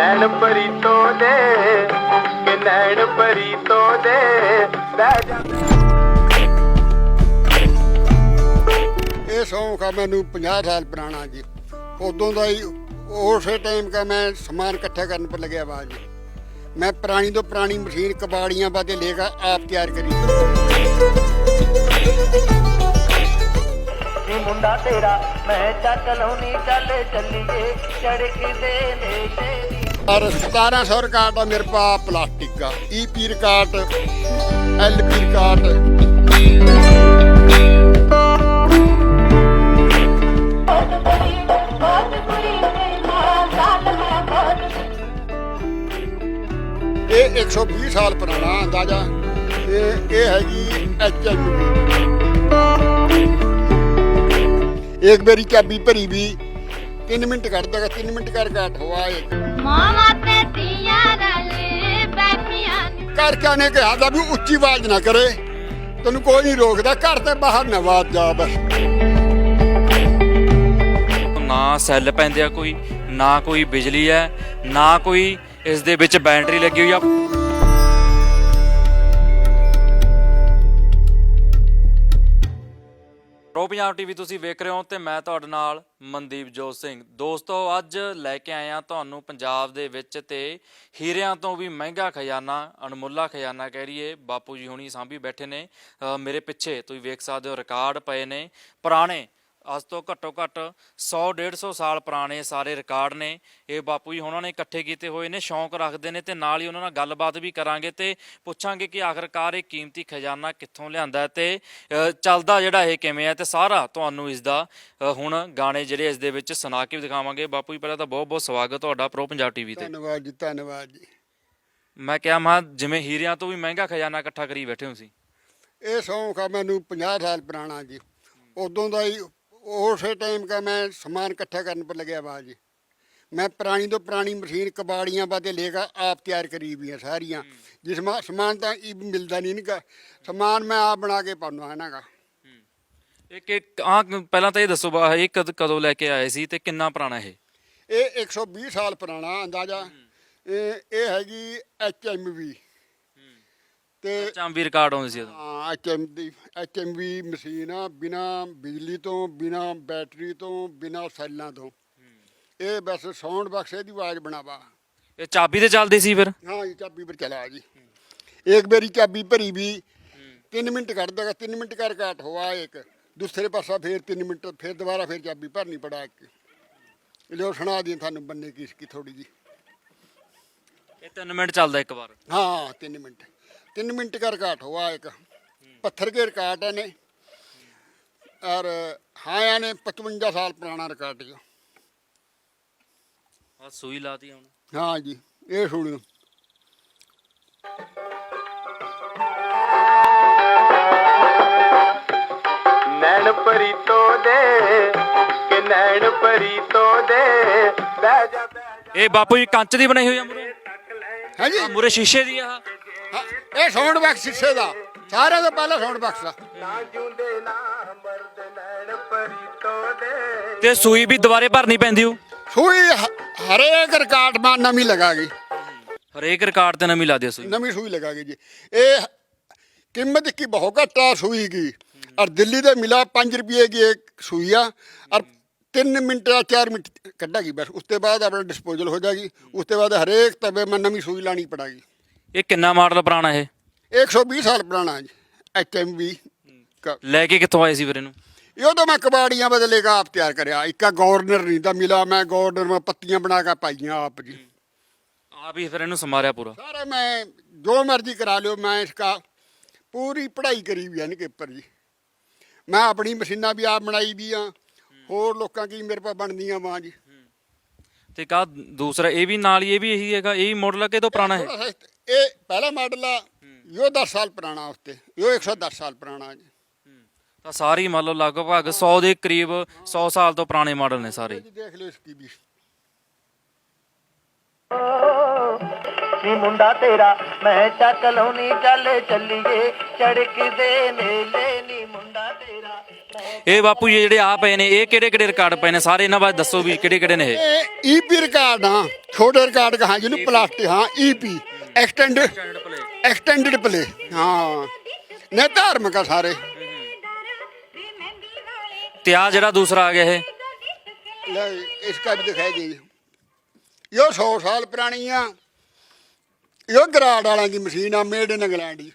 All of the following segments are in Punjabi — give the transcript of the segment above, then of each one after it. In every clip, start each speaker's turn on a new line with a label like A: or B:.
A: ਨੈਣ ਪਰੀ ਤੋਂ ਦੇ ਕਿ ਨੈਣ ਪਰੀ ਤੋਂ ਦੇ ਬਹਿ ਜਾ।
B: ਇਹ ਸ਼ੌਂਕ ਆ ਮੈਨੂੰ 50 ਸਾਲ ਪੁਰਾਣਾ ਜੀ। ਉਦੋਂ ਦਾ ਹੀ ਉਸੇ ਟਾਈਮ ਕਾ ਮੈਂ ਸਮਾਨ ਇਕੱਠਾ ਕਰਨ ਪਰ ਲੱਗਿਆ ਵਾ ਜੀ। ਮੈਂ ਪੁਰਾਣੀ ਤੋਂ ਪੁਰਾਣੀ ਮਸ਼ੀਨ ਕਬਾੜੀਆਂ ਬਾਤੇ ਲੈ ਕੇ ਆਪ ਤਿਆਰ ਕਰੀ।
C: ਨੀ ਮੁੰਡਾ ਤੇਰਾ ਮੈਂ ਚੱਕ ਲਾਉਣੀ ਚੱਲ ਚੱਲੀਏ ਸੜਕ ਦੇ ਨੇੜੇ
B: ਔਰ 1700 ਰਿਕਾਰਡ ਆ ਮੇਰੇ ਪਾ ਪਲਾਸਟਿਕ ਦਾ ਈਪੀ ਰਿਕਾਰਡ ਐਲਪੀ ਰਿਕਾਰਡ ਇਹ 120 ਸਾਲ ਪੁਰਾਣਾ ਅੰਦਾਜ਼ਾ। ਇਹ ਇਹ ਹੈਗੀ ਐਚ ਇੱਕ ਬੇਰੀ ਚਾਬੀ ਭਰੀ ਵੀ 3 ਮਿੰਟ ਕੱਢ ਦੇਗਾ 3 ਮਿੰਟ ਕਰ ਘਾਟ।
D: ਹੋਏ ਮਾਵਾ ਤੇ ਧੀਆਂ ਰਲੇ
B: ਬੈਠੀਆਂ ਕਰਕੇ ਨੇ ਕਿਹਾ ਦਾ ਵੀ ਉੱਚੀ ਆਵਾਜ਼ ਨਾ ਕਰੇ। ਤੈਨੂੰ ਕੋਈ ਨਹੀਂ ਰੋਕਦਾ ਘਰ ਤੇ ਬਾਹਰ ਨਾ ਆਵਾਜ਼ ਜਾ ਬਸ
E: ਨਾ ਸੈੱਲ ਪੈਂਦੇ ਆ ਕੋਈ ਨਾ ਕੋਈ ਬਿਜਲੀ ਹੈ ਨਾ ਕੋਈ ਇਸ ਦੇ ਵਿੱਚ ਬੈਟਰੀ ਲੱਗੀ ਹੋਈ ਆ। ਪ੍ਰੋ ਪੰਜਾਬ ਟੀਵੀ ਤੁਸੀਂ ਵੇਖ ਰਹੇ ਹੋ ਤੇ ਮੈਂ ਤੁਹਾਡੇ ਨਾਲ ਮਨਦੀਪ ਜੋਤ ਸਿੰਘ। ਦੋਸਤੋ, ਅੱਜ ਲੈ ਕੇ ਆਇਆ ਤੁਹਾਨੂੰ ਪੰਜਾਬ ਦੇ ਵਿੱਚ ਤੇ ਹੀਰਿਆਂ ਤੋਂ ਵੀ ਮਹਿੰਗਾ ਖਜ਼ਾਨਾ, ਅਣਮੁੱਲਾ ਖਜ਼ਾਨਾ ਕਹਿ ਰਹੀਏ ਬਾਪੂ ਜੀ ਹੁਣੀ ਸਾਂਭੀ ਬੈਠੇ ਨੇ। ਮੇਰੇ ਪਿੱਛੇ ਤੁਸੀਂ ਵੇਖ ਸਕਦੇ ਹੋ, ਰਿਕਾਰਡ ਪਏ ਨੇ। ਪੁਰਾਣੇ ਅੱਜ ਤੋਂ ਘੱਟੋ ਘੱਟ 100 150 ਸਾਲ ਪੁਰਾਣੇ ਸਾਰੇ ਰਿਕਾਰਡ ਨੇ। ਇਹ ਬਾਪੂ ਜੀ ਉਹਨਾਂ ਨੇ ਇਕੱਠੇ ਕੀਤੇ ਹੋਏ ਨੇ ਸ਼ੌਂਕ ਰੱਖਦੇ ਨੇ ਤੇ ਨਾਲ ਹੀ ਉਹਨਾਂ ਨਾਲ ਗੱਲਬਾਤ ਵੀ ਕਰਾਂਗੇ ਤੇ ਪੁੱਛਾਂਗੇ ਕਿ ਆਖਰਕਾਰ ਇਹ ਕੀਮਤੀ ਖਜ਼ਾਨਾ ਕਿੱਥੋਂ ਲਿਆਂਦਾ ਤੇ ਚੱਲਦਾ ਜਿਹੜਾ ਇਹ ਕਿਵੇਂ ਹੈ ਤੇ ਸਾਰਾ ਤੁਹਾਨੂੰ ਇਸ ਦਾ ਹੁਣ ਗਾਣੇ ਜਿਹੜੇ ਇਸ ਦੇ ਵਿੱਚ ਸੁਣਾ ਕੇ ਦਿਖਾਵਾਂਗੇ। ਬਾਪੂ ਜੀ ਪਹਿਲਾਂ ਤਾਂ ਬਹੁਤ ਬਹੁਤ ਸਵਾਗਤ ਤੁਹਾਡਾ ਪ੍ਰੋ ਪੰਜਾਬ ਟੀਵੀ ਤੇ।
B: ਧੰਨਵਾਦ ਜੀ ਧੰਨਵਾਦ ਜੀ।
E: ਮੈਂ ਕਿਹਾ ਮਾ ਜਿਵੇਂ ਹੀਰਿਆਂ ਤੋਂ ਵੀ ਮਹਿੰਗਾ ਖਜ਼ਾਨਾ ਇਕੱਠਾ ਕਰੀ ਬੈਠੇ ਹੋ ਸੀ
B: ਇਹ ਸ਼ੌਂਕ ਆ ਮੈਨੂੰ 50 ਸਾਲ ਪੁਰਾਣਾ ਜੀ। ਉਦੋਂ ਦਾ ਹੀ ਉਸੇ ਟਾਈਮ ਕਾ ਮੈਂ ਸਮਾਨ ਇਕੱਠਾ ਕਰਨ ਪਰ ਲੱਗਿਆ ਵਾ ਜੀ। ਮੈਂ ਪੁਰਾਣੀ ਤੋਂ ਪੁਰਾਣੀ ਮਸ਼ੀਨ ਕਬਾੜੀਆਂ ਬਾਤੇ ਲੈ ਕੇ ਆਪ ਤਿਆਰ ਕਰੀ ਵੀ ਆ ਸਾਰੀਆਂ ਜਿਸ ਮਾ ਸਮਾਨ ਤਾਂ ਇਹ ਮਿਲਦਾ ਨਹੀਂ ਨਿਕਾ ਸਮਾਨ ਮੈਂ ਆਪ ਬਣਾ ਕੇ ਪਾਉਣਾ ਹੈ ਨਾਗਾ
E: ਇੱਕ ਇੱਕ ਆ ਪਹਿਲਾਂ ਤਾਂ ਇਹ ਦੱਸੋ ਬਾ ਇਹ ਕਦ ਕਦੋਂ ਲੈ ਕੇ ਆਏ ਸੀ ਤੇ ਕਿੰਨਾ ਪੁਰਾਣਾ ਇਹ?
B: ਇਹ 120 ਸਾਲ ਪੁਰਾਣਾ ਅੰਦਾਜ਼ਾ। ਇਹ ਇਹ ਹੈਗੀ ਐਚਐਮਵੀ ਤੇ
E: ਚਾਂਬੀ ਰਿਕਾਰਡ ਆਉਂਦੇ ਸੀ ਉਦੋਂ।
B: ਐਚਐਮ ਦੀ ਐਚਐਮਵੀ ਮਸ਼ੀਨ ਆ ਬਿਨਾ ਬਿਜਲੀ ਤੋਂ ਬਿਨਾ ਬੈਟਰੀ ਤੋਂ ਬਿਨਾ ਸੈੱਲਾਂ ਤੋਂ। ਇਹ ਬਸ ਸਾਊਂਡ ਬਾਕਸ ਇਹਦੀ ਆਵਾਜ਼ ਬਣਾਵਾ।
E: ਇਹ ਚਾਬੀ ਤੇ ਚੱਲਦੀ ਸੀ ਫਿਰ?
B: ਹਾਂ ਇਹ ਚਾਬੀ ਪਰ ਚਲਾ ਜੀ। ਇੱਕ ਵਾਰੀ ਚਾਬੀ ਭਰੀ ਵੀ 3 ਮਿੰਟ ਕੱਢ ਦੇਗਾ 3 ਮਿੰਟ ਕਰ ਕਾਟ ਹੋਆ ਇੱਕ। ਦੂਸਰੇ ਪਾਸਾ ਫੇਰ 3 ਮਿੰਟ ਫੇਰ ਦੁਬਾਰਾ ਫੇਰ ਚਾਬੀ ਭਰਨੀ ਪੜਾ ਇੱਕ। ਲਿਓ ਸੁਣਾ ਦੀ ਤੁਹਾਨੂੰ ਬੰਨੇ ਕੀ ਕੀ ਥੋੜੀ ਜੀ
E: ਇਹ 3 ਮਿੰਟ ਚੱਲਦਾ ਇੱਕ ਵਾਰ।
B: ਹਾਂ 3 ਮਿੰਟ। तीन मिनट कर काट हुआ एक पत्थर के रिकॉर्ड है ने और हाँ यानी पचवंजा साल पुराना रिकॉर्ड जो
E: ਆ ਸੂਈ ਲਾਤੀ ਹੁਣ
B: हाँ जी ये सुनियो
A: ਨੈਣ ਪਰੀ ਤੋਂ ਦੇ ਕਿ ਨੈਣ ਪਰੀ ਤੋਂ ਦੇ ਬਹਿ ਜਾ ਬਹਿ ਜਾ
E: ਇਹ ਬਾਪੂ ਜੀ ਕੰਚ ਦੀ ਬਣਾਈ ਹੋਈ ਆ ਮੂਰੇ
B: है जी
E: ਮੂਰੇ ਸ਼ੀਸ਼ੇ ਦੀ ਆ
B: हाँ, ये साउंड बॉक्स शीशे का सारे तो पहला साउंड बॉक्स का
A: ਨਾ ਜਿਉਂਦੇ ਨਾ ਮਰਦ ਨੈਣ ਪਰੀ ਤੋਂ ਦੇ
E: ਤੇ ਸੂਈ ਵੀ ਦੁਬਾਰੇ ਭਰਨੀ ਪੈਂਦੀ ਉਹ
B: ਸੂਈ ਹ- ਹਰੇਕ ਰਿਕਾਰਡ ਮਾ ਨਵੀਂ ਲਗਾ ਗਈ
E: ਹਰੇਕ ਰਿਕਾਰਡ ਤੇ ਨਵੀਂ ਲਾ ਦਿਓ ਸੂਈ
B: ਨਵੀਂ ਸੂਈ ਲਗਾ ਗਈ ਜੀ ਇਹ कीमत की बहुत घट है सुई की और दिल्ली से मिला पाँच रुपये की एक सुई है और तीन मिनट या चार मिनट कटेगी बस उसके बाद अपना डिस्पोजल हो जाएगी उसके बाद हरेक तबे में नवी सुई लानी पड़ेगी
E: ਇਹ ਕਿੰਨਾ ਮਾਡਲ ਪੁਰਾਣਾ ਇਹ?
B: 120 ਸਾਲ ਪੁਰਾਣਾ ਜੀ ਐਚਐਮਵੀ
E: ਲੈ ਕੇ ਕਿੱਥੋਂ ਆਏ ਸੀ ਵੀਰੇ ਨੂੰ
B: ਇਹੋ ਤਾਂ ਮੈਂ ਕਬਾੜੀਆਂ ਬਦਲੇ ਕਾ ਆਪ ਤਿਆਰ ਕਰਿਆ। ਇੱਕਾ ਗਵਰਨਰ ਨਹੀਂ ਤਾਂ ਮਿਲਾ ਮੈਂ ਗਵਰਨਰ ਮੈਂ ਪੱਤੀਆਂ ਬਣਾ ਕੇ ਪਾਈਆਂ ਆਪ ਜੀ।
E: ਆਪ ਹੀ ਫਿਰ ਇਹਨੂੰ ਸਮਾਰਿਆ ਪੂਰਾ?
B: ਸਾਰਾ ਮੈਂ ਜੋ ਮਰਜ਼ੀ ਕਰਾ ਲਿਓ ਮੈਂ ਇਸਕਾ ਪੂਰੀ ਪੜ੍ਹਾਈ ਕਰੀ ਵੀ ਹਨ ਪੇਪਰ ਜੀ। ਮੈਂ ਆਪਣੀ ਮਸ਼ੀਨਾਂ ਵੀ ਆਪ ਬਣਾਈ ਵੀ ਆ ਹੋਰ ਲੋਕਾਂ ਕੀ ਮੇਰੇ ਪਾ ਬਣਦੀਆਂ ਵਾਂ ਜੀ।
E: ਤੇ ਕਾ ਦੂਸਰਾ ਇਹ ਵੀ ਨਾਲ ਹੀ ਇਹ ਵੀ ਇਹੀ ਹੈਗਾ ਇਹ ਮਾਡਲ ਕਿ ਤੋਂ ਪੁਰਾਣਾ ਹੈ?
B: ਇਹ ਪਹਿਲਾ ਮਾਡਲ ਆ ਯੋ 10 ਸਾਲ ਪੁਰਾਣਾ ਉਸਤੇ ਯੋ 110 ਸਾਲ ਪੁਰਾਣਾ ਜੀ।
E: ਤਾਂ ਸਾਰੀ ਮੰਨ ਲਓ ਲਗਭਗ 100 ਦੇ ਕਰੀਬ 100 ਸਾਲ ਤੋਂ ਪੁਰਾਣੇ ਮਾਡਲ ਨੇ ਸਾਰੇ।
B: ਦੇਖ ਲਓ ਇਸ ਕੀ ਵੀ।
C: ਨੀ ਮੁੰਡਾ ਤੇਰਾ ਮੈਂ ਚੱਕ ਲਉਣੀ ਚੱਲ ਚੱਲੀਏ ਚੜਕ ਦੇ ਮੇਲੇ।
E: ਇਹ ਬਾਪੂ ਜੀ ਜਿਹੜੇ ਆ ਪਏ ਨੇ ਇਹ ਕਿਹੜੇ ਕਿਹੜੇ ਰਿਕਾਰਡ ਪਏ ਨੇ? ਸਾਰੇ ਇਹਨਾਂ ਬਾਰੇ ਦੱਸੋ ਵੀ ਕਿਹੜੇ ਕਿਹੜੇ ਨੇ ਇਹ।
B: ਇਹ ਈਪੀ ਰਿਕਾਰਡ ਆ ਛੋਟੇ ਰਿਕਾਰਡ ਕਹਾਂ ਜਿਹਨੂੰ ਪਲਾਸਟਿਕ ਹਾਂ ਈਪੀ ਐਕਸਟੈਂਡ ਐਕਸਟੈਂਡਡ ਪਲੇ ਹਾਂ। ਨੇ ਧਾਰਮਿਕ ਆ ਸਾਰੇ।
E: ਤੇ ਆ ਜਿਹੜਾ ਦੂਸਰਾ ਆ ਗਿਆ ਇਹ?
B: ਲੈ ਇਸ ਕਾ ਵੀ ਦਿਖਾਈ ਦੇ। ਯੋ 100 ਸਾਲ ਪੁਰਾਣੀ ਆ। ਯੋ ਗਰਾਡ ਵਾਲਾਂ ਦੀ ਮਸ਼ੀਨ ਆ ਮੇਡ ਇਨ ਇੰਗਲੈਂਡ ਦੀ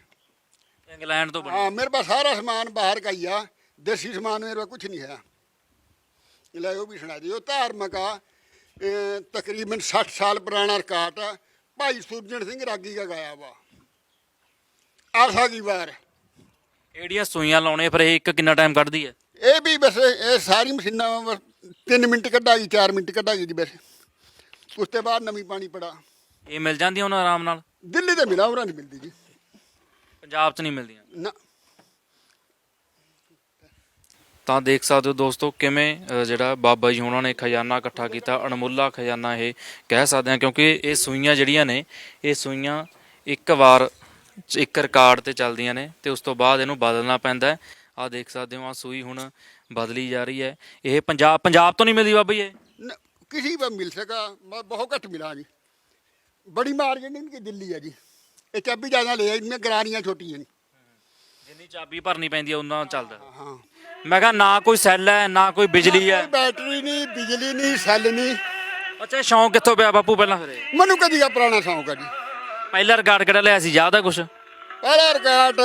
E: ਇੰਗਲੈਂਡ ਤੋਂ
B: ਬਣਿਆ ਹਾਂ ਮੇਰੇ ਪਾਸ ਸਾਰਾ ਸਮਾਨ ਬਾਹਰ ਕਈ ਆ। देसी सामान मेरे पास कुछ नहीं है ले वो भी सुना दियो धार्मिक आ ए, तकरीबन सठ साल पुराना रिकॉर्ड है भाई सुरजन सिंह रागी का गाया हुआ आशा की बार
E: ਇਹੜੀਆਂ ਸੂਈਆਂ ਲਾਉਣੇ ਫਿਰ ਇਹ ਇੱਕ ਕਿੰਨਾ ਟਾਈਮ ਕੱਢਦੀ ਹੈ
B: ਇਹ ਵੀ ਬਸ ਇਹ ਸਾਰੀ ਮਸ਼ੀਨਾਂ ਬਸ 3 ਮਿੰਟ ਕੱਢਾਗੀ 4 ਮਿੰਟ ਕੱਢਾਗੀ ਜੀ ਬਸ ਉਸ ਤੋਂ ਬਾਅਦ ਨਵੀਂ ਪਾਣੀ ਪੜਾ
E: ਇਹ ਮਿਲ ਜਾਂਦੀਆਂ ਉਹਨਾਂ ਆਰਾਮ ਨਾਲ
B: ਦਿੱਲੀ ਤੇ ਮਿਲਾ ਉਰਾਂ ਨਹੀਂ ਮਿਲਦੀ ਜੀ
E: ਪੰਜਾਬ 'ਚ ਨਹੀਂ ਮਿਲਦੀਆਂ
B: ਨਾ
E: ਤਾਂ ਦੇਖ ਸਕਦੇ ਹੋ ਦੋਸਤੋ ਕਿਵੇਂ ਅ, ਜਿਹੜਾ ਬਾਬਾ ਜੀ ਉਹਨਾਂ ਨੇ ਖਜ਼ਾਨਾ ਇਕੱਠਾ ਕੀਤਾ ਅਣਮੁੱਲਾ ਖਜ਼ਾਨਾ ਇਹ ਕਹਿ ਸਕਦੇ ਹਾਂ ਕਿਉਂਕਿ ਇਹ ਸੂਈਆਂ ਜਿਹੜੀਆਂ ਨੇ ਇਹ ਸੂਈਆਂ ਇੱਕ ਵਾਰ ਚ- ਇੱਕ ਰਿਕਾਰਡ ਤੇ ਚੱਲਦੀਆਂ ਨੇ ਤੇ ਉਸ ਤੋਂ ਬਾਅਦ ਇਹਨੂੰ ਬਦਲਣਾ ਪੈਂਦਾ ਹੈ ਆ ਦੇਖ ਸਕਦੇ ਹੋ ਆ ਸੂਈ ਹੁਣ ਬਦਲੀ ਜਾ ਰਹੀ ਹੈ ਇਹ ਪੰਜਾਬ ਪੰਜਾਬ ਤੋਂ ਨਹੀਂ ਮਿਲਦੀ ਬਾਬਾ ਜੀ ਇਹ
B: न- किसी पर मिल सका मैं बहुत घट मिला जी बड़ी मार्केट इनकी दिल्ली है जी ये चाबी ज़्यादा ले आई इनमें गरारियाँ छोटी हैं
E: ਜਿੰਨੀ ਚਾਬੀ ਭਰਨੀ ਪੈਂਦੀ ਹੈ ਉਹਨਾਂ ਚੱਲਦਾ
B: हाँ
E: ਮੈਂ ਕਿਹਾ ਨਾ ਕੋਈ ਸੈੱਲ ਹੈ ਨਾ ਕੋਈ ਬਿਜਲੀ ਹੈ।
B: ਬੈਟਰੀ ਨਹੀਂ ਬਿਜਲੀ ਨਹੀਂ ਸੈੱਲ ਨਹੀਂ।
E: ਅੱਛਾ ਇਹ ਸ਼ੌਂਕ ਕਿੱਥੋਂ ਪਿਆ ਬਾਪੂ ਪਹਿਲਾਂ ਫਿਰ?
B: ਮੈਨੂੰ ਕਦੀ ਦਾ ਪੁਰਾਣਾ ਸ਼ੌਂਕ ਹੈ ਜੀ।
E: ਪਹਿਲਾ ਰਿਕਾਰਡ ਕਿਹੜਾ ਲਿਆ ਸੀ ਯਾਦ ਕੁਛ?
B: ਪਹਿਲਾ ਰਿਕਾਰਡ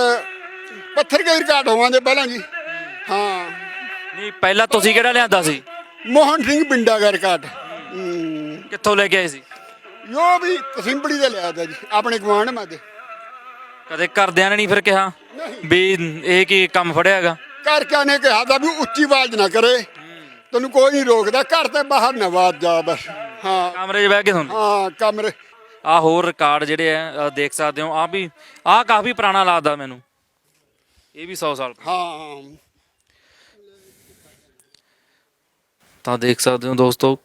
B: ਪੱਥਰ ਕੇ ਰਿਕਾਰਡ ਹੋਵਾਂਗੇ ਪਹਿਲਾਂ ਜੀ। ਹਾਂ।
E: ਨਹੀਂ ਪਹਿਲਾਂ ਤੁਸੀਂ ਕਿਹੜਾ ਲਿਆਂਦਾ ਸੀ?
B: ਮੋਹਨ ਸਿੰਘ ਪਿੰਡਾ ਦਾ ਰਿਕਾਰਡ। ਹਮ,
E: ਕਿੱਥੋਂ ਲੈ ਕੇ ਆਏ ਸੀ?
B: ਯੋ ਵੀ ਤਸਿੰਬੜੀ ਦਾ ਲਿਆ ਜੀ ਆਪਣੇ ਗਵਾਂਢ ਮਾਦੇ
E: ਕਦੇ ਕਰਦਿਆਂ ਨੇ ਨਹੀਂ ਫਿਰ ਕਿਹਾ? ਵੀ ਇਹ ਕੀ ਕੰਮ ਫੜਿਆ ਹੈਗਾ?
B: ਘਰ ਕਿਆ ਨੇ ਕਿਹਾ ਤਾਂ ਵੀ ਉੱਚੀ ਆਵਾਜ਼ ਨਾ ਕਰੇ। ਤੈਨੂੰ ਕੋਈ ਨਹੀਂ ਰੋਕਦਾ ਘਰ ਤੇ ਬਾਹਰ ਨਾ ਆਵਾਜ਼ ਜਾ ਬਸ। ਹਾਂ।
E: ਕਮਰੇ 'ਚ ਬਹਿ ਕੇ ਸੁਣ
B: ਹਾਂ ਕਮਰੇ।
E: ਆ ਹੋਰ ਰਿਕਾਰਡ ਜਿਹੜੇ ਆ ਅ, ਦੇਖ ਸਕਦੇ ਹੋ। ਆ ਵੀ ਆ ਕਾਫੀ ਪੁਰਾਣਾ ਲੱਗਦਾ ਮੈਨੂੰ। ਇਹ ਵੀ 100 ਸਾਲ
B: ਹਾਂ।
E: ਤਾਂ ਦੇਖ ਸਕਦੇ ਹੋ ਦੋਸਤੋ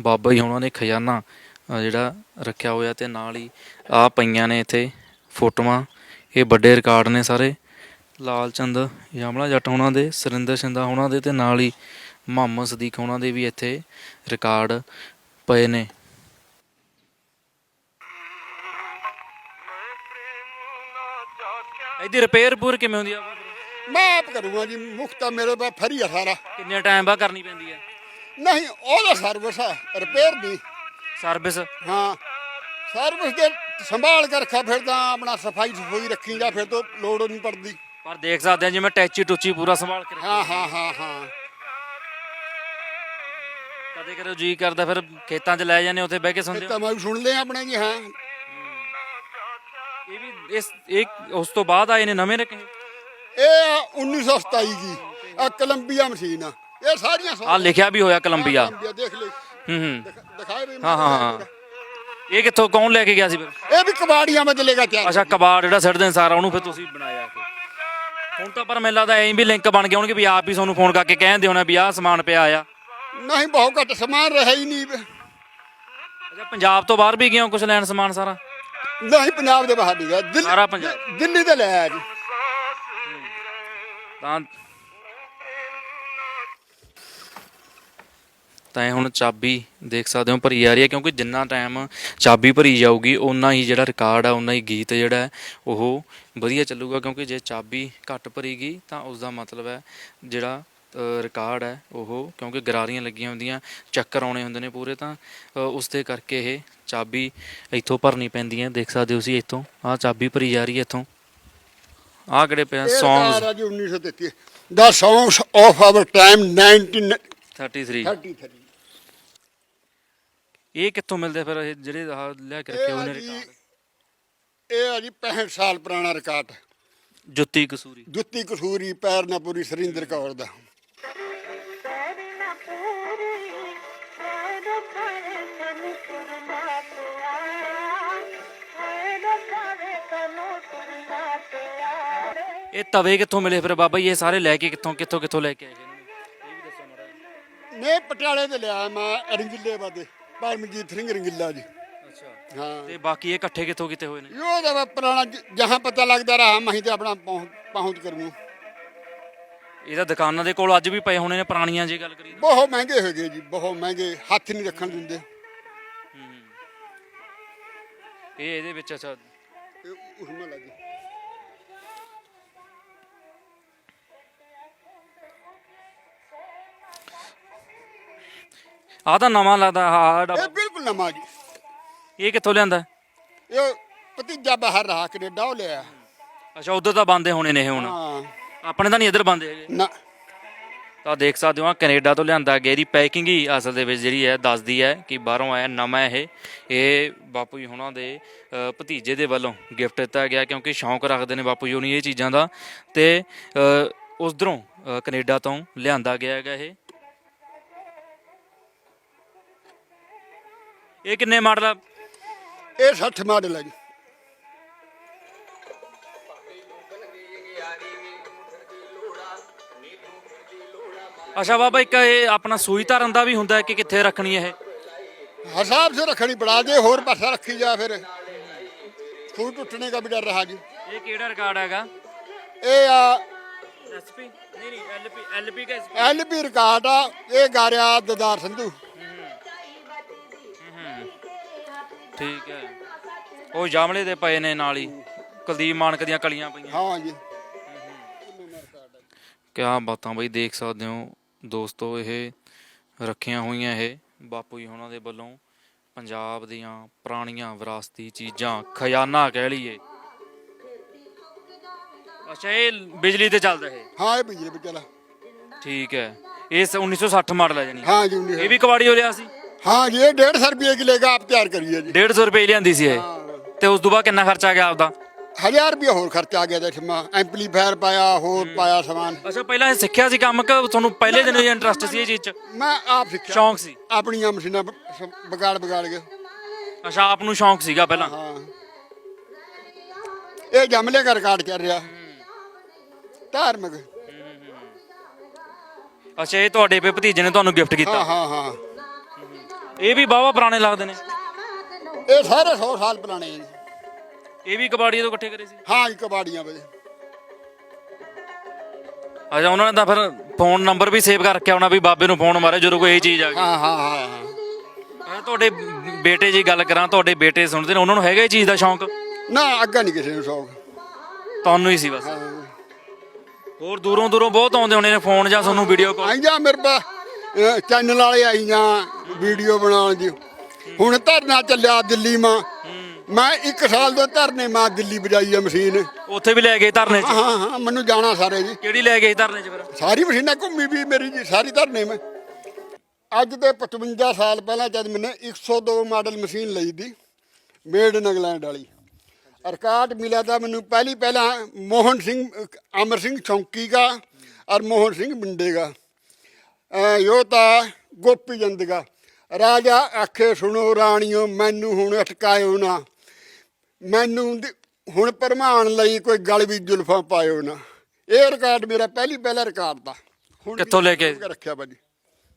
E: ਬਾਬਾ ਜੀ ਉਹਨਾਂ ਨੇ ਖਜ਼ਾਨਾ ਅ, ਜਿਹੜਾ ਰੱਖਿਆ ਹੋਇਆ ਤੇ ਨਾਲ ਹੀ ਆ ਪਈਆਂ ਨੇ ਇੱਥੇ ਫੋਟੋਆਂ। ਇਹ ਵੱਡੇ ਰਿਕਾਰਡ ਨੇ ਸਾਰੇ। ਲਾਲ ਚੰਦ ਯਮਲਾ ਜੱਟ ਉਹਨਾਂ ਦੇ ਸੁਰਿੰਦਰ ਸਿੰਧਾ ਉਹਨਾਂ ਦੇ ਤੇ ਨਾਲ ਹੀ ਮੁਹੰਮਦ ਸਦੀਕ ਉਹਨਾਂ ਦੇ ਵੀ ਇੱਥੇ ਰਿਕਾਰਡ ਪਏ ਨੇ। ਇਹਦੀ ਰਿਪੇਅਰ ਪੂਰ ਕਿਵੇਂ ਹੁੰਦੀ ਆ?
B: ਮੈਂ ਆਪ ਕਰੂੰਗਾ ਜੀ ਮੁਖਤਾ ਮੇਰੇ ਪਾ ਫਰੀ ਆ ਸਾਰਾ।
E: ਕਿੰਨੇ ਟਾਈਮ ਬਾਅਦ ਕਰਨੀ ਪੈਂਦੀ ਹੈ
B: ਨਹੀਂ ਉਹਦਾ ਸਰਵਿਸ ਆ ਰਿਪੇਅਰ ਦੀ।
E: ਸਰਵਿਸ
B: ਹਾਂ ਸਰਵਿਸ ਦੇ ਸੰਭਾਲ ਕੇ ਰੱਖਾ ਫਿਰ ਤਾਂ ਆਪਣਾ ਸਫ਼ਾਈ ਸਫ਼ਾਈ ਰੱਖੀ ਜਾ ਫਿਰ ਤੋਂ ਲੋੜ ਨਹੀਂ ਪੜਦੀ।
E: ਪਰ ਦੇਖ ਸਕਦੇ ਆ ਜਿਵੇਂ ਟੈਚੀ ਟੁੱਚੀ ਪੂਰਾ ਸੰਭਾਲ ਕੇ ਰੱਖਿਆ।
B: ਹਾਂ ਹਾਂ। ਹਾਂ ਹਾਂ
E: ਕਦੇ ਕਦੇ ਜੀ ਕਰਦਾ ਫਿਰ ਖੇਤਾਂ 'ਚ ਲੈ ਜਾਂਦੇ ਉੱਥੇ ਬਹਿ ਕੇ ਸੁਣਦੇ ਹੋ
B: ਤਾਂ ਮੈਂ ਵੀ ਸੁਣ ਲਿਆ ਆਪਣੇ ਜੀ ਹਾਂ।
E: ਇਹ ਵੀ ਇਸ ਇੱਕ ਉਸ ਤੋਂ ਬਾਅਦ ਆਏ ਨੇ ਨਵੇਂ ਰੱਖੇ
B: ਇਹ ਆ 1927 ਦੀ ਆ ਕੋਲੰਬੀਆ ਮਸ਼ੀਨ ਆ। ਇਹ ਸਾਰੀਆਂ
E: ਆ ਲਿਖਿਆ ਵੀ ਹੋਇਆ ਕੋਲੰਬੀਆ।
B: ਕੋਲੰਬੀਆ ਦੇਖ ਲੈ
E: ਹੂੰ ਹੂੰ।
B: ਦਿਖਾ- ਦਿਖਾਏ ਵੀ
E: ਹਾਂ ਹਾਂ ਹਾਂ। ਇਹ ਕਿੱਥੋਂ ਕੌਣ ਲੈ ਕੇ ਗਿਆ ਸੀ ਫਿਰ?
B: ਇਹ ਵੀ ਕਬਾੜੀਆਂ ਵਿੱਚ ਚਲੇਗਾ ਤਿਆਰ।
E: ਅੱਛਾ ਕਬਾੜ ਜਿਹੜਾ ਸਿੱਟਦੇ ਨੇ ਸਾਰਾ ਉਹਨੂੰ ਫਿਰ ਤੁਸੀਂ ਬਣਾਇਆ। ਕੇ ਹੁਣ ਤਾਂ ਪਰ ਮੈਨੂੰ ਲੱਗਦਾ ਐਂ ਵੀ ਲਿੰਕ ਬਣ ਗਏ ਹੋਣਗੇ ਵੀ ਆਪ ਹੀ ਤੁਹਾਨੂੰ ਫੋਨ ਕਰਕੇ ਕਹਿੰਦੇ ਹੋਣਾ ਵੀ ਆਹ ਸਮਾਨ ਪਿਆ ਆ।
B: ਨਹੀਂ ਬਹੁਤ ਘੱਟ ਸਮਾਨ ਰਿਹਾ ਹੀ ਨਹੀਂ।
E: ਅੱਛਾ ਪੰਜਾਬ ਤੋਂ ਬਾਹਰ ਵੀ ਗਏ ਹੋ ਕੁਝ ਲੈਣ ਸਮਾਨ ਸਾਰਾ?
B: ਨਹੀਂ ਪੰਜਾਬ ਦੇ ਬਾਹਰ ਨਹੀਂ ਗਿਆ। ਦਿੱਲੀ
E: ਸਾਰਾ ਪੰਜਾਬ।
B: ਦਿ- ਦਿੱਲੀ ਤੇ ਲੈ ਆਇਆ ਜੀ।
E: ਤਾਂ ਤਾਂ ਇਹ ਹੁਣ ਚਾਬੀ ਦੇਖ ਸਕਦੇ ਹੋ ਭਰੀ ਜਾ ਰਹੀ ਹੈ ਕਿਉਂਕਿ ਜਿੰਨਾ ਟਾਈਮ ਚਾਬੀ ਭਰੀ ਜਾਊਗੀ ਓਨਾ ਹੀ ਜਿਹੜਾ ਰਿਕਾਰਡ ਆ ਓਨਾ ਹੀ ਗੀਤ ਜਿਹੜਾ ਉਹ ਵਧੀਆ ਚੱਲੂਗਾ ਕਿਉਂਕਿ ਜੇ ਚਾਬੀ ਘੱਟ ਭਰੀਗੀ ਤਾਂ ਉਸ ਦਾ ਮਤਲਬ ਹੈ ਜਿਹੜਾ ਰਿਕਾਰਡ ਹੈ ਉਹ ਕਿਉਂਕਿ ਗਰਾਰੀਆਂ ਲੱਗੀਆਂ ਹੁੰਦੀਆਂ ਚੱਕਰ ਆਉਣੇ ਹੁੰਦੇ ਨੇ ਪੂਰੇ ਤਾਂ ਉਸ ਦੇ ਕਰਕੇ ਇਹ ਚਾਬੀ ਇੱਥੋਂ ਭਰਨੀ ਪੈਂਦੀ ਹੈ ਦੇਖ ਸਕਦੇ ਹੋ ਤੁਸੀਂ ਇੱਥੋਂ ਆਹ ਚਾਬੀ ਭਰੀ ਜਾ ਰਹੀ ਹੈ ਇੱਥੋਂ। ਆਹ ਕਿਹੜੇ ਪਿਆ ਸੌਂਗਸ
B: ਆ ਜੀ 1933 ਦਾ ਸੌਂਗਸ ਆਫ ਆਵਰ ਟਾਈਮ 1933
E: 33 ਇਹ ਕਿੱਥੋਂ ਮਿਲਦੇ ਫਿਰ ਇਹ ਜਿਹੜੇ ਆਹ ਲੈ ਕੇ ਰੱਖੇ
B: ਇਹ
E: ਹੋਏ ਨੇ ਰਿਕਾਰਡ?
B: ਇਹ ਆ ਜੀ 65 ਸਾਲ ਪੁਰਾਣਾ ਰਿਕਾਰਡ।
E: ਜੁੱਤੀ ਕਸੂਰੀ।
B: ਜੁੱਤੀ ਕਸੂਰੀ ਪੈਰ ਨਾ ਪੂਰੀ ਸਰਿੰਦਰ ਕੌਰ ਦਾ।
E: ਇਹ ਤਵੇ ਕਿੱਥੋਂ ਮਿਲੇ ਫਿਰ ਬਾਬਾ ਜੀ? ਇਹ ਸਾਰੇ ਲੈ ਕੇ ਕਿੱਥੋਂ ਕਿੱਥੋਂ ਕਿੱਥੋਂ ਲੈ ਕੇ ਆਏ ਜੀ
B: ਨੇ ਪਟਿਆਲੇ ਤੇ ਲਿਆ ਮੈਂ ਰੰਗਿੱਲੇ ਬਾਦੇ ਪਰਮਜੀਤ ਸਿੰਘ ਰੰਗਿੱਲਾ ਜੀ।
E: ਅੱਛਾ।
B: ਹਾਂ।
E: ਤੇ ਬਾਕੀ ਇਹ ਇਕੱਠੇ ਕਿੱਥੋਂ ਕਿਤੇ ਹੋਏ ਨੇ?
B: ਇਹ ਦਾ ਪੁਰਾਣਾ ਜ- ਜਹਾਂ ਪਤਾ ਲੱਗਦਾ ਰਹਾ ਮਹੀਂ ਤੇ ਆਪਣਾ ਪਹੁੰਚ ਪਹੁੰਚ ਕਰੂੰ।
E: ਇਹਦਾ ਦੁਕਾਨਾਂ ਦੇ ਕੋਲ ਅੱਜ ਵੀ ਪਏ ਹੋਣੇ ਨੇ ਪੁਰਾਣੀਆਂ ਜੇ ਗੱਲ ਕਰੀਏ ਤਾਂ।
B: ਬਹੁਤ ਮਹਿੰਗੇ ਹੋ ਗਏ ਜੀ ਬਹੁਤ ਮਹਿੰਗੇ ਹੱਥ ਨਹੀਂ ਰੱਖਣ ਦਿੰਦੇ।
E: ਇਹ ਇਹਦੇ ਵਿੱਚ ਅੱਛਾ।
B: ਇਹ ਉਸ ਮੇ ਲੱਗੀ
E: ਆਹ ਤਾਂ ਨਵਾਂ ਲੱਗਦਾ ਆਹ
B: ਇਹ
E: ਡੱਬਾ।
B: ਬਿਲਕੁਲ ਨਵਾਂ ਜੀ।
E: ਇਹ ਕਿੱਥੋਂ ਲਿਆਂਦਾ?
B: ਇਹ ਭਤੀਜਾ ਬਾਹਰ ਰਹਾ ਕੈਨੇਡਾ ਉਹ ਲਿਆ।
E: ਅੱਛਾ ਉਧਰ ਤਾਂ ਬੰਦੇ ਹੋਣੇ ਨੇ ਇਹ ਹੁਣ।
B: ਹਾਂ।
E: ਆਪਣੇ ਤਾਂ ਨਹੀਂ ਇੱਧਰ ਬੰਦੇ ਹੈਗੇ।
B: ਨਾ।
E: ਤਾਂ ਦੇਖ ਸਕਦੇ ਹੋ ਆਹ ਕੈਨੇਡਾ ਤੋਂ ਲਿਆਂਦਾ ਗਿਆ ਇਹਦੀ ਪੈਕਿੰਗ ਹੀ ਅਸਲ ਦੇ ਵਿੱਚ ਜਿਹੜੀ ਹੈ ਦੱਸਦੀ ਹੈ ਕਿ ਬਾਹਰੋਂ ਆਇਆ ਨਵਾਂ ਇਹ। ਇਹ ਬਾਪੂ ਜੀ ਹੁਣਾਂ ਦੇ ਅ, ਭਤੀਜੇ ਦੇ ਵੱਲੋਂ ਗਿਫਟ ਦਿੱਤਾ ਗਿਆ ਕਿਉਂਕਿ ਸ਼ੌਂਕ ਰੱਖਦੇ ਨੇ ਬਾਪੂ ਜੀ ਹੁਣੀ ਇਹ ਚੀਜ਼ਾਂ ਦਾ। ਤੇ ਉਧਰੋਂ ਕੈਨੇਡਾ ਤੋਂ ਲਿਆਂਦਾ ਗਿਆ ਹੈਗਾ ਇਹ। ਇਹ ਕਿੰਨੇ ਮਾਡਲ ਆ?
B: ਇਹ 60 ਮਾਡਲ ਹੈ ਜੀ।
E: ਅੱਛਾ ਬਾਬਾ ਇੱਕ ਇਹ ਆਪਣਾ ਸੂਈ ਧਰਨ ਦਾ ਵੀ ਹੁੰਦਾ ਹੈ ਕਿ ਕਿੱਥੇ ਰੱਖਣੀ ਇਹ?
B: ਹਿਸਾਬ ਸੇ ਰੱਖਣੀ ਪੜਾ ਜੇ ਹੋਰ ਪਾਸਾ ਰੱਖੀ ਜਾ ਫਿਰ। ਸੂਈ ਟੁੱਟਣੇ ਦਾ ਵੀ ਡਰ ਰਹਾ ਜੀ।
E: ਇਹ ਕਿਹੜਾ ਰਿਕਾਰਡ ਹੈਗਾ?
B: ਇਹ ਆ
E: ਐਸਪੀ ਨਹੀਂ ਨਹੀਂ ਐਲਪੀ ਐਲਪੀ ਕਾ
B: ਐਲਪੀ ਰਿਕਾਰਡ ਆ ਇਹ ਗਾਰਿਆ ਦਦਾਰ ਸੰਧੂ।
E: ਠੀਕ ਹੈ। ਉਹ ਜਾਮਲੇ ਦੇ ਪਏ ਨੇ ਨਾਲ ਹੀ। ਕੁਲਦੀਪ ਮਾਨਕ ਦੀਆਂ ਕਲੀਆਂ ਪਈਆਂ।
B: ਹਾਂ ਜੀ।
E: ਕਿਆ ਬਾਤਾਂ ਬਈ ਦੇਖ ਸਕਦੇ ਹੋ ਦੋਸਤੋ ਇਹ ਰੱਖੀਆਂ ਹੋਈਆਂ ਇਹ ਬਾਪੂ ਜੀ ਉਹਨਾਂ ਦੇ ਵੱਲੋਂ ਪੰਜਾਬ ਦੀਆਂ ਪੁਰਾਣੀਆਂ ਵਿਰਾਸਤੀ ਚੀਜ਼ਾਂ ਖਜ਼ਾਨਾ ਕਹਿ ਲਈਏ। ਅੱਛਾ ਇਹ ਬਿਜਲੀ ਤੇ ਚੱਲਦਾ ਇਹ?
B: ਹਾਂ ਇਹ ਬਿਜਲੀ ਤੇ ਚੱਲਦਾ।
E: ਠੀਕ ਹੈ। ਇਹ 1960 ਮਾਡਲ ਹੈ ਜਾਨੀ
B: ਹਾਂ ਜੀ
E: ਇਹ ਵੀ ਕਵਾੜੀ ਹੋ ਰਿਹਾ ਸੀ?
B: ਹਾਂ ਜੀ ਇਹ 150 ਰੁਪਏ ਕੀ ਲੇਗਾ ਆਪ ਤਿਆਰ ਕਰੀਏ ਜੀ।
E: 150 ਰੁਪਏ ਲਿਆਂਦੀ ਸੀ ਇਹ? ਤੇ ਉਸ ਤੋਂ ਬਾਅਦ ਕਿੰਨਾ ਖਰਚਾ ਆ ਗਿਆ ਆਪਦਾ?
B: 1000 ਰੁਪਏ ਹੋਰ ਖਰਚਾ ਆ ਗਿਆ ਤੇ ਸਮਾਂ ਐਂਪਲੀਫਾਇਰ ਪਾਇਆ ਹੋਰ ਪਾਇਆ ਸਮਾਨ।
E: ਅੱਛਾ ਪਹਿਲਾਂ ਇਹ ਸਿੱਖਿਆ ਸੀ ਕੰਮ ਕਿ ਤੁਹਾਨੂੰ ਪਹਿਲੇ ਦਿਨ ਹੀ ਇੰਟਰਸਟ ਸੀ ਇਹ ਚੀਜ਼ 'ਚ?
B: ਮੈਂ ਆਪ ਸਿੱਖਿਆ।
E: ਸ਼ੌਂਕ ਸੀ?
B: ਆਪਣੀਆਂ ਮਸ਼ੀਨਾਂ ਬ- ਸ- ਵਿਗਾੜ ਵਿਗਾੜ ਕੇ।
E: ਅੱਛਾ ਆਪ ਨੂੰ ਸ਼ੌਂਕ ਸੀਗਾ ਪਹਿਲਾਂ?
B: ਹਾਂ। ਇਹ ਜਮਲੇ ਦਾ ਰਿਕਾਰਡ ਚੱਲ ਰਿਹਾ। ਧਾਰਮਿਕ।
E: ਅੱਛਾ ਇਹ ਤੁਹਾਡੇ ਪੇ ਭਤੀਜੇ ਨੇ ਤੁਹਾਨੂੰ ਗਿਫਟ
B: ਹਾਂ
E: ਕੀਤਾ
B: ਹਾਂ ਹਾਂ।
E: ਇਹ ਵੀ ਬਾਵਾ ਪੁਰਾਣੇ ਲੱਗਦੇ ਨੇ।
B: ਇਹ ਸਾਰੇ 100 ਸਾਲ ਪੁਰਾਣੇ ਜੀ।
E: ਇਹ ਵੀ ਕਬਾੜੀਆਂ ਤੋਂ ਇਕੱਠੇ ਕਰੇ ਸੀ।
B: ਹਾਂ ਜੀ ਕਬਾੜੀਆਂ ਵੇ।
E: ਅੱਛਾ ਉਹਨਾਂ ਨੇ ਤਾਂ ਫਿਰ ਫੋਨ ਨੰਬਰ ਵੀ ਸੇਵ ਕਰ ਰੱਖਿਆ ਹੋਣਾ ਵੀ ਬਾਬੇ ਨੂੰ ਫੋਨ ਮਾਰੇ ਜਦੋਂ ਕੋਈ ਇਹ ਚੀਜ਼ ਆ ਗਈ।
B: ਹਾਂ ਹਾਂ ਹਾਂ ਹਾਂ।
E: ਅੱਛਾ, ਤੁਹਾਡੇ ਬੇਟੇ ਜੀ ਗੱਲ ਕਰਾਂ ਤੁਹਾਡੇ ਬੇਟੇ ਸੁਣਦੇ ਨੇ ਉਹਨਾਂ ਨੂੰ ਹੈਗਾ ਇਹ ਚੀਜ਼ ਦਾ ਸ਼ੌਂਕ?
B: ਨਾ ਅੱਗਾ ਨਹੀਂ ਕਿਸੇ ਨੂੰ ਸ਼ੌਕ।
E: ਤੁਹਾਨੂੰ ਹੀ ਸੀ ਬਸ। ਹੋਰ ਦੂਰੋਂ ਦੂਰੋਂ ਬਹੁਤ ਆਉਂਦੇ ਹੋਣੇ ਨੇ ਫੋਨ ਜਾਂ ਤੁਹਾਨੂੰ ਵੀਡੀਓ ਕਾਲ
B: ਆਈਆਂ ਮੇਰੇ ਪਾ ਅਹ ਚੈਨਲ ਵਾਲੇ ਆਈਆਂ ਵੀਡੀਓ ਬਣਾਉਣ ਦੀ। ਹੁਣ ਧਰਨਾ ਚੱਲਿਆ ਦਿੱਲੀ ਮਾਂ ਮੈਂ ਇੱਕ ਸਾਲ ਤੋਂ ਧਰਨੇ ਮਾਂ ਦਿੱਲੀ ਵਜਾਈ ਆ ਮਸ਼ੀਨ।
E: ਉੱਥੇ ਵੀ ਲੈ ਗਏ ਧਰਨੇ 'ਚ?
B: ਹਾਂ ਹਾਂ ਮੈਨੂੰ ਜਾਣਾ ਸਾਰੇ ਜੀ।
E: ਕਿਹੜੀ ਲੈ ਗਏ ਧਰਨੇ 'ਚ ਫਿਰ?
B: ਸਾਰੀ ਮਸ਼ੀਨਾਂ ਘੁੰਮੀ ਵੀ ਮੇਰੀ ਜੀ ਸਾਰੀ ਧਰਨੇ ਮੈਂ। ਅੱਜ ਤੇ 55 ਸਾਲ ਪਹਿਲਾਂ ਜਦ ਮੈਨੇ 102 ਮਾਡਲ ਮਸ਼ੀਨ ਲਈ ਦੀ ਮੇਡ ਇਨ ਇੰਗਲੈਂਡ ਵਾਲੀ। ਰਿਕਾਰਡ ਮਿਲਿਆ ਤਾਂ ਮੈਨੂੰ ਪਹਿਲੀ ਪਹਿਲਾਂ ਮੋਹਨ ਸਿੰਘ ਅਮਰ ਸਿੰਘ ਚੌਂਕੀ ਦਾ ਔਰ ਮੋਹਨ ਸਿੰਘ ਬਿੰਡੇ ਦਾ ਯੋਤਾ ਗੋਪੀ ਜੰਦਗਾ ਰਾਜਾ ਆਖੇ ਸੁਣੋ ਰਾਣੀਓ ਮੈਨੂੰ ਹੁਣ ਅਟਕਾਇਓ ਨਾ। ਮੈਨੂੰ ਹੁਣ ਪਰਮਾਨ ਲਈ ਕੋਈ ਗਲ ਵੀ ਜ਼ੁਲਫਾਂ ਪਾਇਓ ਨਾ। ਇਹ ਰਿਕਾਰਡ ਮੇਰਾ ਪਹਿਲੀ ਪਹਿਲਾ ਰਿਕਾਰਡ ਦਾ। ਹੁਣ
E: ਕਿੱਥੋਂ ਲੈ ਕੇ
B: ਰੱਖਿਆ ਬਾਜੀ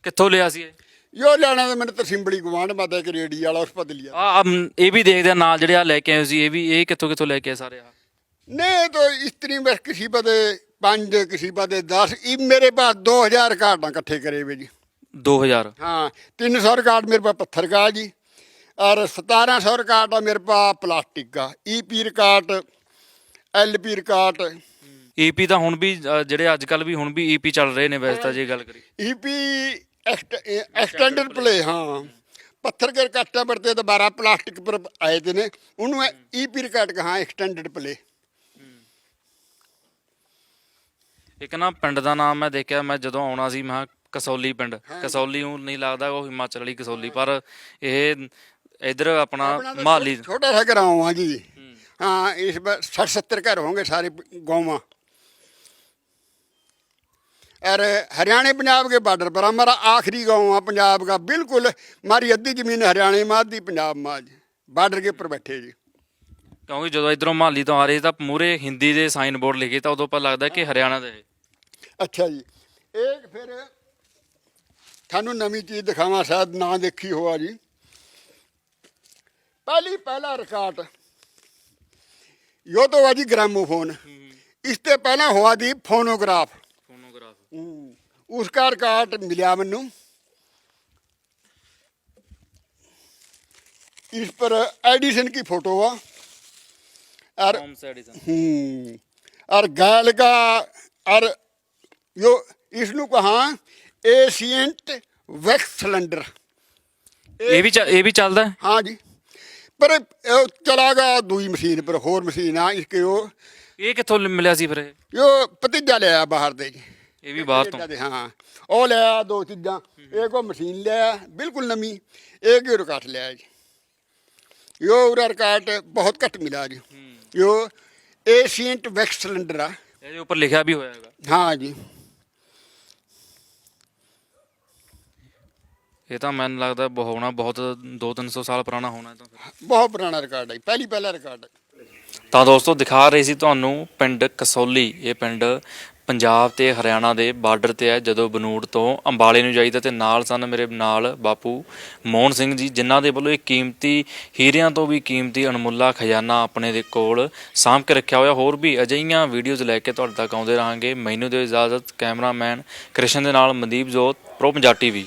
E: ਕਿੱਥੋਂ ਲਿਆ ਸੀ ਇਹ?
B: ਯੋ ਲੈਣਾ ਤਾਂ ਮੈਨੂੰ ਤਸਿੰਬੜੀ ਗਵਾਂਢ ਮਾਤਾ ਇੱਕ ਰੇੜੀ ਵਾਲਾ ਉਸ ਪਦਲੀਆ
E: ਆ ਇਹ ਵੀ ਦੇਖਦੇ ਆ ਨਾਲ ਜਿਹੜੇ ਆ ਲੈ ਕੇ ਆਏ ਸੀ ਇਹ ਵੀ ਇਹ ਕਿੱਥੋਂ ਕਿੱਥੋਂ ਲੈ ਕੇ ਆਏ ਸਾਰੇ ਆ
B: ਨਹੀਂ ਇਹ ਤਾਂ ਇਸਤਰੀ ਬਸ ਕਿਸੇ ਬਦੇ ਪੰਜ ਕਿਸੇ ਪਾਦੇ 10 ਇਹ ਮੇਰੇ ਪਾਸ 2000 ਰਿਕਾਰਡ ਨਾ
E: ਇਕੱਠੇ
B: ਕਰੇ ਵੇ ਜੀ। 2000 ਹਾਂ 300 ਰਿਕਾਰਡ ਮੇਰੇ ਪਾਸ ਪੱਥਰ ਕਾ ਜੀ ਔਰ 1700 ਰਿਕਾਰਡ ਆ ਮੇਰੇ ਪਾਸ ਪਲਾਸਟਿਕ। ਦਾ EP record LP record.
E: EP ਤਾਂ ਹੁਣ ਵੀ ਜਿਹੜੇ ਅੱਜ ਕੱਲ ਵੀ ਹੁਣ ਵੀ ਈਪੀ ਚੱਲ ਰਹੇ ਨੇ ਵੈਸੇ ਤਾਂ ਜੇ ਗੱਲ ਕਰੀ
B: ਈਪੀ ਐਕਸਟੈਂਡਡ ਪਲੇ ਹਾਂ। ਪੱਥਰ ਕੇ ਕੱਟਾ ਵਰਤੇ ਤਾਂ ਪਲਾਸਟਿਕ ਪਰ ਆਏ ਦੇ ਨੇ। ਉਹਨੂੰ ਈਪੀ ਰਿਕਾਰਡ ਕਹਾ ਐਕਸਟੈਂਡਡ ਪਲੇ।
E: ਇੱਕ ਨਾ ਪਿੰਡ ਦਾ ਨਾਮ ਮੈਂ ਦੇਖਿਆ ਮੈਂ ਜਦੋਂ ਆਉਣਾ ਸੀ ਮੈਂ ਕਿਹਾ ਕਸੌਲੀ ਪਿੰਡ ਕਸੌਲੀ ਨੂੰ ਨਹੀਂ ਲੱਗਦਾ ਉਹ ਹਿਮਾਚਲ ਵਾਲੀ ਕਸੌਲੀ ਪਰ ਇਹ ਇਧਰ ਆਪਣਾ
B: अपना तो
E: ਮਾਲੀ
B: छोटा सा गाँव हाँ जी हाँ इस बार साठ सत्तर घर होंगे सारे गाँव और हरियाणा पंजाब के बॉर्डर पर हमारा आखिरी गांव है पंजाब का बिल्कुल हमारी अद्धी जमीन हरियाणा में आधी पंजाब में आज बॉर्डर के ऊपर बैठे जी
E: ਕਿਉਂਕਿ ਜਦੋਂ ਇਧਰੋਂ ਮਾਲੀ ਤੋਂ ਆ ਰਹੇ ਤਾਂ ਮੂਰੇ ਹਿੰਦੀ ਦੇ ਸਾਈਨ ਬੋਰਡ ਲਿਖੇ ਤਾਂ ਉਦੋਂ ਪਤਾ ਲੱਗਦਾ ਕਿ ਹਰਿਆਣਾ ਦਾ ਹੈ
B: अच्छा जी एक फिर थानू नवी चीज दिखावा शायद ना देखी हो जी पहली पहला रिकॉर्ड यो तो हुआ जी ग्रामोफोन इससे पहला हुआ दी फोनोग्राफ
E: ਫੋਨੋਗ੍ਰਾਫ
B: उसका रिकॉर्ड मिला मैनू इस पर एडिसन की फोटो है और
E: थॉमस एडिसन
B: हम्म, और गैल का और ਜੋ ਇਸ ਨੂੰ ਕਹਾਂ ਏਸੀਅੰਟ ਵੈਕਸ ਸਿਲੰਡਰ।
E: ਇਹ ਵੀ ਇਹ ਵੀ ਚੱਲਦਾ ਹਾਂ?
B: ਜੀ। ਪਰ ਚਲਾ ਗਿਆ ਦੂਈ ਮਸ਼ੀਨ ਪਰ ਹੋਰ ਮਸ਼ੀਨ ਆ ਇਸ ਕੇ ਉਹ
E: ਇਹ ਕਿੱਥੋਂ ਮਿਲਿਆ ਸੀ ਫਿਰ ਇਹ?
B: ਉਹ ਲਿਆ ਬਾਹਰ ਦੇ ਜੀ।
E: ਇਹ ਵੀ ਬਾਹਰ ਤੋਂ।
B: ਹਾਂ ਉਹ ਲਿਆ ਦੋ ਚੀਜ਼ਾਂ ਇਹ ਕੋ ਮਸ਼ੀਨ ਲਿਆ ਬਿਲਕੁਲ ਨਵੀਂ ਇਹ ਕਿਉਂ ਰਕਾਟ ਲਿਆ ਜੀ? ਯੋ ਉਹਦਾ ਰਕਾਟ ਬਹੁਤ ਘੱਟ ਮਿਲਿਆ ਜੀ। ਯੋ ਏਸ਼ੀਅੰਟ ਵੈਕਸ ਸਿਲੰਡਰ ਆ।
E: ਇਹਦੇ ਉੱਪਰ ਲਿਖਿਆ ਵੀ ਹੋਇਆ ਹੈਗਾ।
B: ਹਾਂ ਜੀ।
E: ਇਹ ਤਾਂ ਮੈਨੂੰ ਲੱਗਦਾ ਬਹੁਤ ਹੋਣਾ ਬਹੁਤ 2-300 ਸਾਲ ਪੁਰਾਣਾ ਹੋਣਾ ਇਹ ਤਾਂ
B: ਬਹੁਤ ਪੁਰਾਣਾ ਰਿਕਾਰਡ ਹੈ ਪਹਿਲੀ ਪਹਿਲਾ ਰਿਕਾਰਡ ਹੈ।
E: ਤਾਂ ਦੋਸਤੋ ਦਿਖਾ ਰਹੀ ਸੀ ਤੁਹਾਨੂੰ ਪਿੰਡ ਕਸੌਲੀ। ਇਹ ਪਿੰਡ ਪੰਜਾਬ ਤੇ ਹਰਿਆਣਾ ਦੇ ਬਾਰਡਰ ਤੇ ਹੈ ਜਦੋਂ ਬਨੂੜ ਤੋਂ ਅੰਬਾਲੇ ਨੂੰ ਜਾਈਦਾ ਤੇ ਨਾਲ ਸਨ ਮੇਰੇ ਨਾਲ ਬਾਪੂ ਮੋਹਨ ਸਿੰਘ ਜੀ ਜਿਨ੍ਹਾਂ ਦੇ ਵੱਲੋਂ ਇਹ ਕੀਮਤੀ ਹੀਰਿਆਂ ਤੋਂ ਵੀ ਕੀਮਤੀ ਅਣਮੁੱਲਾ ਖਜ਼ਾਨਾ ਆਪਣੇ ਦੇ ਕੋਲ ਸਾਂਭ ਕੇ ਰੱਖਿਆ ਹੋਇਆ। ਹੋਰ ਵੀ ਅਜਿਹੀਆਂ ਵੀਡੀਓਜ਼ ਲੈ ਕੇ ਤੁਹਾਡੇ ਤੱਕ ਆਉਂਦੇ ਰਹਾਂਗੇ। ਮੈਨੂੰ ਦਿਓ ਇਜਾਜ਼ਤ ਕੈਮਰਾਮੈਨ ਕ੍ਰਿਸ਼ਨ ਦੇ ਨਾਲ ਮਨਦੀਪ ਜੋਤ ਪ੍ਰੋ ਪੰਜਾ ਟੀਵੀ।